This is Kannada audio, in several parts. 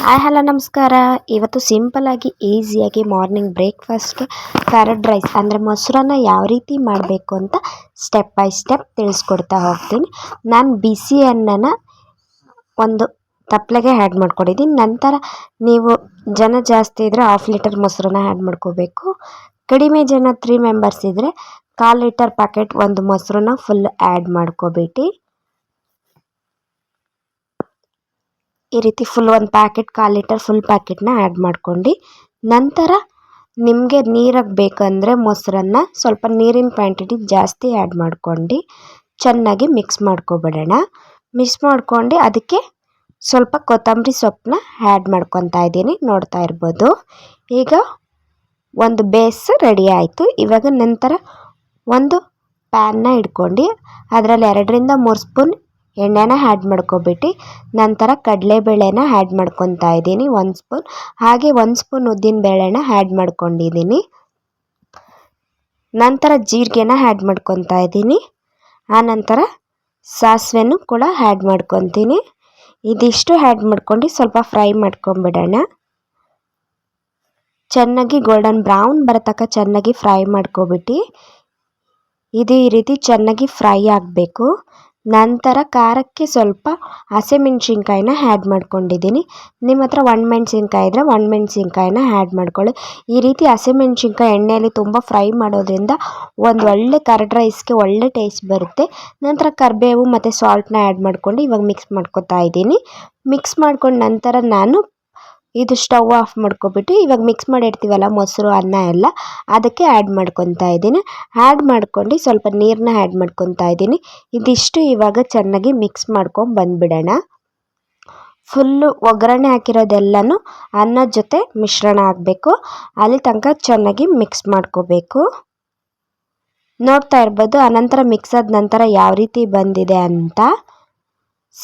ಹಾಯ್, ಹಲೋ, ನಮಸ್ಕಾರ. ಇವತ್ತು ಸಿಂಪಲಾಗಿ ಈಸಿಯಾಗಿ ಮಾರ್ನಿಂಗ್ ಬ್ರೇಕ್ಫಾಸ್ಟ್ಗೆ ಕ್ಯಾರೆಟ್ ರೈಸ್ ಅಂದರೆ ಮೊಸರನ್ನ ಯಾವ ರೀತಿ ಮಾಡಬೇಕು ಅಂತ ಸ್ಟೆಪ್ ಬೈ ಸ್ಟೆಪ್ ತಿಳಿಸ್ಕೊಡ್ತಾ ಹೋಗ್ತೀನಿ. ನಾನು ಬಿಸಿ ಅನ್ನನ ಒಂದು ತಪ್ಪಲೆಗೆ ಆ್ಯಡ್ ಮಾಡ್ಕೊಂಡಿದ್ದೀನಿ. ನಂತರ ನೀವು ಜನ ಜಾಸ್ತಿ ಇದ್ದರೆ ಹಾಫ್ ಲೀಟರ್ ಮೊಸರನ್ನ ಆ್ಯಡ್ ಮಾಡ್ಕೋಬೇಕು. ಕಡಿಮೆ ಜನ ತ್ರೀ ಮೆಂಬರ್ಸ್ ಇದ್ದರೆ ಕಾಲು ಲೀಟರ್ ಪ್ಯಾಕೆಟ್ ಒಂದು ಮೊಸರನ್ನ ಫುಲ್ ಆ್ಯಡ್ ಮಾಡ್ಕೋಬೇಡಿ ಈ ರೀತಿ ಫುಲ್ ಒಂದು ಪ್ಯಾಕೆಟ್ ಕಾಲು ಲೀಟರ್ ಫುಲ್ ಪ್ಯಾಕೆಟ್ನ ಆ್ಯಡ್ ಮಾಡ್ಕೊಂಡು. ನಂತರ ನಿಮಗೆ ನೀರಾಗಿ ಬೇಕಂದರೆ ಮೊಸರನ್ನ ಸ್ವಲ್ಪ ನೀರಿನ ಕ್ವಾಂಟಿಟಿ ಜಾಸ್ತಿ ಆ್ಯಡ್ ಮಾಡ್ಕೊಂಡು. ಚೆನ್ನಾಗಿ ಮಿಕ್ಸ್ ಮಾಡ್ಕೊಬಿಡೋಣ. ಮಿಕ್ಸ್ ಮಾಡ್ಕೊಂಡು ಅದಕ್ಕೆ ಸ್ವಲ್ಪ ಕೊತ್ತಂಬರಿ ಸೊಪ್ಪನ್ನ ಆ್ಯಡ್ ಮಾಡ್ಕೊತಾ ಇದ್ದೀನಿ, ನೋಡ್ತಾ ಇರ್ಬೋದು. ಈಗ ಒಂದು ಬೇಸ್ ರೆಡಿ ಆಯಿತು. ಇವಾಗ ನಂತರ ಒಂದು ಪ್ಯಾನ್ನ ಇಟ್ಕೊಂಡು ಅದರಲ್ಲಿ ಎರಡರಿಂದ ಮೂರು ಸ್ಪೂನ್ ಎಣ್ಣೆನ ಆ್ಯಡ್ ಮಾಡ್ಕೊಬಿಟ್ಟು ನಂತರ ಕಡಲೆಬೇಳೆನ ಆ್ಯಡ್ ಮಾಡ್ಕೊತಾ ಇದ್ದೀನಿ. ಒಂದು ಸ್ಪೂನ್ ಹಾಗೆ ಒಂದು ಸ್ಪೂನ್ ಉದ್ದಿನ ಬೇಳೆನ ಆ್ಯಡ್ ಮಾಡ್ಕೊಂಡಿದ್ದೀನಿ. ನಂತರ ಜೀರಿಗೆನ ಆ್ಯಡ್ ಮಾಡ್ಕೊತಾ ಇದ್ದೀನಿ. ಆನಂತರ ಸಾಸಿವೆನೂ ಕೂಡ ಆ್ಯಡ್ ಮಾಡ್ಕೊತೀನಿ. ಇದಿಷ್ಟು ಆ್ಯಡ್ ಮಾಡ್ಕೊಂಡು ಸ್ವಲ್ಪ ಫ್ರೈ ಮಾಡ್ಕೊಂಬಿಡೋಣ. ಚೆನ್ನಾಗಿ ಗೋಲ್ಡನ್ ಬ್ರೌನ್ ಬರತಕ್ಕ ಚೆನ್ನಾಗಿ ಫ್ರೈ ಮಾಡ್ಕೊಬಿಟ್ಟು ಇದು ರೀತಿ ಚೆನ್ನಾಗಿ ಫ್ರೈ ಆಗಬೇಕು. ನಂತರ ಖಾರಕ್ಕೆ ಸ್ವಲ್ಪ ಹಸಿಮೆಣ್ಸಿನ್ಕಾಯಿನ ಆ್ಯಡ್ ಮಾಡ್ಕೊಂಡಿದ್ದೀನಿ. ನಿಮ್ಮ ಹತ್ರ ಒಣಮೆಣ್ಸಿನ್ಕಾಯಿ ಇದ್ದರೆ ಒಣಮೆಣ್ಸಿನ್ಕಾಯಿನ ಆ್ಯಡ್ ಮಾಡ್ಕೊಳ್ಳಿ. ಈ ರೀತಿ ಹಸಿಮೆಣ್ಸಿನ್ಕಾಯಿ ಎಣ್ಣೆಯಲ್ಲಿ ತುಂಬ ಫ್ರೈ ಮಾಡೋದ್ರಿಂದ ಒಂದು ಒಳ್ಳೆ ಕರ್ಡ್ ರೈಸ್ಗೆ ಒಳ್ಳೆ ಟೇಸ್ಟ್ ಬರುತ್ತೆ. ನಂತರ ಕರಿಬೇವು ಮತ್ತು ಸಾಲ್ಟನ್ನ ಆ್ಯಡ್ ಮಾಡ್ಕೊಂಡು ಇವಾಗ ಮಿಕ್ಸ್ ಮಾಡ್ಕೊತಾ ಇದ್ದೀನಿ. ಮಿಕ್ಸ್ ಮಾಡ್ಕೊಂಡು ನಂತರ ನಾನು ಇದು ಸ್ಟವ್ ಆಫ್ ಮಾಡ್ಕೊಬಿಟ್ಟು ಇವಾಗ ಮಿಕ್ಸ್ ಮಾಡಿರ್ತೀವಲ್ಲ ಮೊಸರು, ಅನ್ನ ಎಲ್ಲ, ಅದಕ್ಕೆ ಆ್ಯಡ್ ಮಾಡ್ಕೊತಾ ಇದ್ದೀನಿ. ಆ್ಯಡ್ ಮಾಡ್ಕೊಂಡು ಸ್ವಲ್ಪ ನೀರನ್ನ ಆ್ಯಡ್ ಮಾಡ್ಕೊತಾ ಇದ್ದೀನಿ. ಇದಿಷ್ಟು ಇವಾಗ ಚೆನ್ನಾಗಿ ಮಿಕ್ಸ್ ಮಾಡ್ಕೊಂಡು ಬಂದುಬಿಡೋಣ. ಫುಲ್ಲು ಒಗ್ಗರಣೆ ಹಾಕಿರೋದೆಲ್ಲನೂ ಅನ್ನದ ಜೊತೆ ಮಿಶ್ರಣ ಆಗಬೇಕು ಅಲ್ಲಿ ತನಕ ಚೆನ್ನಾಗಿ ಮಿಕ್ಸ್ ಮಾಡ್ಕೋಬೇಕು. ನೋಡ್ತಾ ಇರ್ಬೋದು ಆನಂತರ ಮಿಕ್ಸ್ ಆದ ನಂತರ ಯಾವ ರೀತಿ ಬಂದಿದೆ ಅಂತ.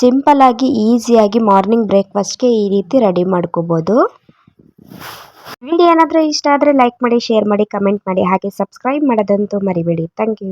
ಸಿಂಪಲ್ಲಾಗಿ ಈಸಿಯಾಗಿ ಮಾರ್ನಿಂಗ್ ಬ್ರೇಕ್ಫಾಸ್ಟ್ಗೆ ಈ ರೀತಿ ರೆಡಿ ಮಾಡ್ಕೋಬೋದು. ವಿಡಿಯೋ ಏನಾದರೂ ಇಷ್ಟ ಆದರೆ ಲೈಕ್ ಮಾಡಿ ಶೇರ್ ಮಾಡಿ ಕಮೆಂಟ್ ಮಾಡಿ, ಹಾಗೆ ಸಬ್ಸ್ಕ್ರೈಬ್ ಮಾಡೋದಂತೂ ಮರಿಬೇಡಿ. Thank you